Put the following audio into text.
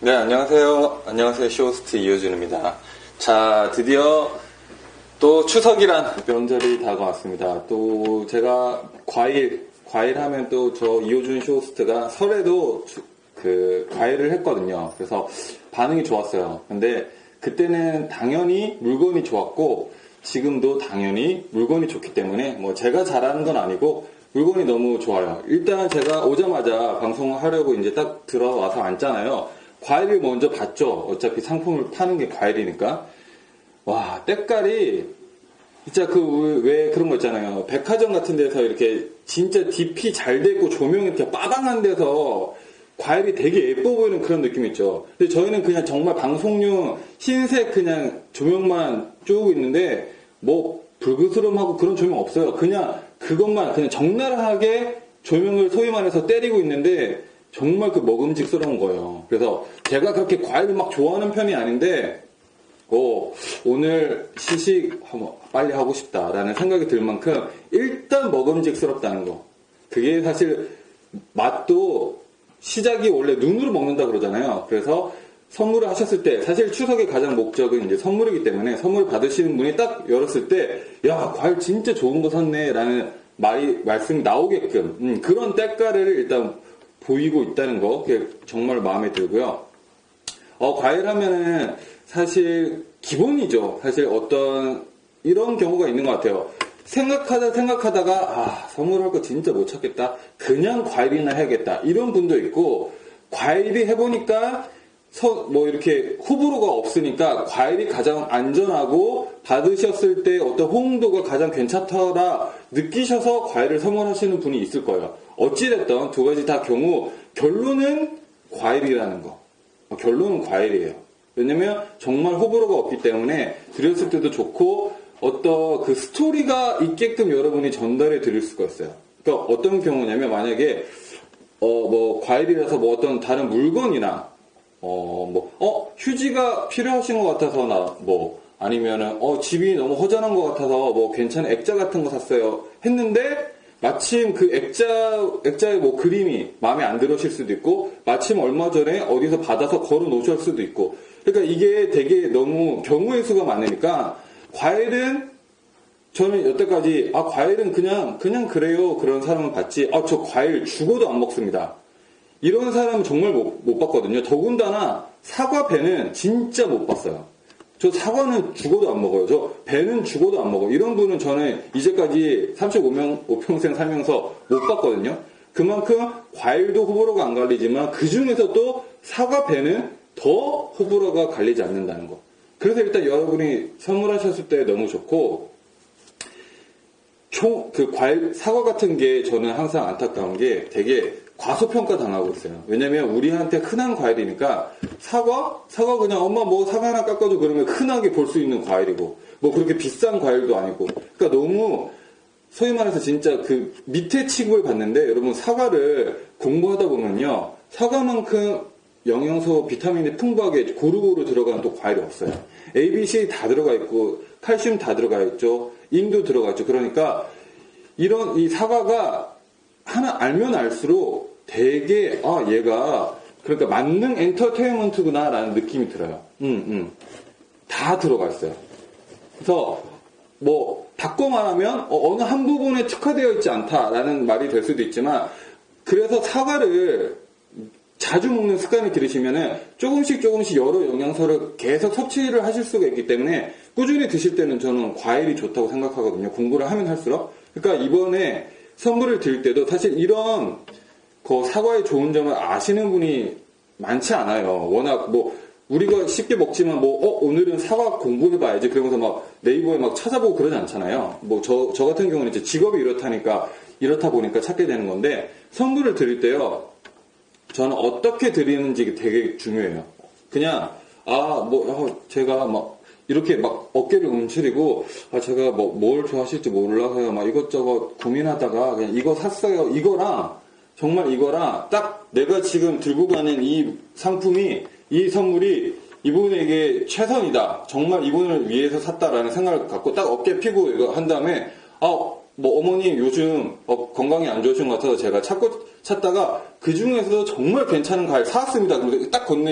네, 안녕하세요. 안녕하세요. 쇼호스트 이효준입니다. 자, 드디어 또 추석이란 명절이 다가왔습니다. 또 제가 과일, 과일 하면 또 저 이효준 쇼호스트가 설에도 추- 그 과일을 했거든요. 그래서 반응이 좋았어요. 근데 그때는 당연히 물건이 좋았고 지금도 당연히 물건이 좋기 때문에 뭐 제가 잘하는 건 아니고 물건이 너무 좋아요. 일단 제가 오자마자 방송하려고 이제 딱 들어와서 앉잖아요. 과일을 먼저 봤죠. 어차피 상품을 파는 게 과일이니까. 와, 때깔이 진짜 그 왜 그런 거 있잖아요. 백화점 같은 데서 이렇게 진짜 DP 잘 되고 조명이 이렇게 빠방한 데서 과일이 되게 예뻐 보이는 그런 느낌 있죠. 근데 저희는 그냥 정말 방송용 흰색 그냥 조명만 쪼고 있는데 뭐 불그스름하고 그런 조명 없어요. 그냥 그것만 그냥 적나라하게 조명을 소위 말해서 때리고 있는데 정말 그 먹음직스러운 거예요. 그래서 제가 그렇게 과일을 막 좋아하는 편이 아닌데 어, 오늘 시식 한번 빨리 하고 싶다라는 생각이 들 만큼 일단 먹음직스럽다는 거. 그게 사실 맛도 시작이 원래 눈으로 먹는다 그러잖아요. 그래서 선물을 하셨을 때 사실 추석의 가장 목적은 이제 선물이기 때문에 선물 받으시는 분이 딱 열었을 때 야 과일 진짜 좋은 거 샀네라는 말이 말씀이 나오게끔 음, 그런 때깔을 일단 보이고 있다는 거 그게 정말 마음에 들고요. 어, 과일 하면은 사실 기본이죠. 사실 어떤 이런 경우가 있는 것 같아요. 생각하다 생각하다가 아 선물할 거 진짜 못 찾겠다. 그냥 과일이나 해야겠다. 이런 분도 있고 과일이 해보니까 서- 뭐 이렇게 호불호가 없으니까 과일이 가장 안전하고 받으셨을 때 어떤 호응도가 가장 괜찮더라 느끼셔서 과일을 선물하시는 분이 있을 거예요. 어찌됐든 두 가지 다 경우 결론은 과일이라는 거. 어, 결론은 과일이에요. 왜냐면 정말 호불호가 없기 때문에 드렸을 때도 좋고 어떤 그 스토리가 있게끔 여러분이 전달해 드릴 수가 있어요. 그러니까 어떤 경우냐면 만약에 어 뭐 과일이라서 뭐 어떤 다른 물건이나 어 뭐 어 휴지가 필요하신 것 같아서 나 뭐 아니면은 어 집이 너무 허전한 것 같아서 뭐 괜찮은 액자 같은 거 샀어요 했는데 마침 그 액자, 액자의 뭐 그림이 마음에 안 들으실 수도 있고, 마침 얼마 전에 어디서 받아서 걸어 놓으실 수도 있고, 그러니까 이게 되게 너무 경우의 수가 많으니까, 과일은, 저는 여태까지, 아, 과일은 그냥, 그냥 그래요. 그런 사람은 봤지. 아, 저 과일 죽어도 안 먹습니다. 이런 사람은 정말 못, 못 봤거든요. 더군다나, 사과 배는 진짜 못 봤어요. 저 사과는 죽어도 안 먹어요. 저 배는 죽어도 안 먹어요. 이런 분은 저는 이제까지 35명, 5평생 살면서 못 봤거든요. 그만큼 과일도 호불호가 안 갈리지만 그 중에서 또 사과 배는 더 호불호가 갈리지 않는다는 거. 그래서 일단 여러분이 선물하셨을 때 너무 좋고, 총, 그 과일, 사과 같은 게 저는 항상 안타까운 게 되게 과소평가 당하고 있어요. 왜냐면 우리한테 흔한 과일이니까 사과? 사과 그냥 엄마 뭐 사과 하나 깎아줘 그러면 흔하게 볼 수 있는 과일이고 뭐 그렇게 비싼 과일도 아니고 그러니까 너무 소위 말해서 진짜 그 밑에 취급을 받는데 여러분 사과를 공부하다 보면요 사과만큼 영양소 비타민이 풍부하게 고루고루 들어가는 또 과일이 없어요. A, B, C 다 들어가 있고 칼슘 다 들어가 있죠. 인도 들어가 있죠. 그러니까 이런 이 사과가 하나 알면 알수록 되게 아 얘가 그러니까 만능 엔터테인먼트구나라는 느낌이 들어요. 음, 음. 다 들어가 있어요. 그래서 뭐 바꿔 말하면 어, 어느 한 부분에 특화되어 있지 않다라는 말이 될 수도 있지만 그래서 사과를 자주 먹는 습관이 들으시면은 조금씩 조금씩 여러 영양소를 계속 섭취를 하실 수가 있기 때문에 꾸준히 드실 때는 저는 과일이 좋다고 생각하거든요. 공부를 하면 할수록. 그러니까 이번에 선물을 드릴 때도 사실 이런 그 사과의 좋은 점을 아시는 분이 많지 않아요. 워낙 뭐 우리가 쉽게 먹지만 뭐 어, 오늘은 사과 공부해봐야지 그러면서 막 네이버에 막 찾아보고 그러지 않잖아요. 뭐 저 저 같은 경우는 이제 직업이 이렇다니까 이렇다 보니까 찾게 되는 건데 선물을 드릴 때요. 저는 어떻게 드리는지 되게 중요해요. 그냥 아뭐 제가 막 이렇게 막 어깨를 움츠리고 아 제가 뭐 뭘 좋아하실지 몰라서요. 막 이것저것 고민하다가 그냥 이거 샀어요. 이거랑 정말 이거랑 딱 내가 지금 들고 가는 이 상품이 이 선물이 이분에게 최선이다. 정말 이분을 위해서 샀다라는 생각을 갖고 딱 어깨 피고 이거 한 다음에 아, 뭐 어머니 요즘 어, 건강이 안 좋으신 것 같아서 제가 찾고 찾다가 그 중에서도 정말 괜찮은 과일 사왔습니다. 딱 건네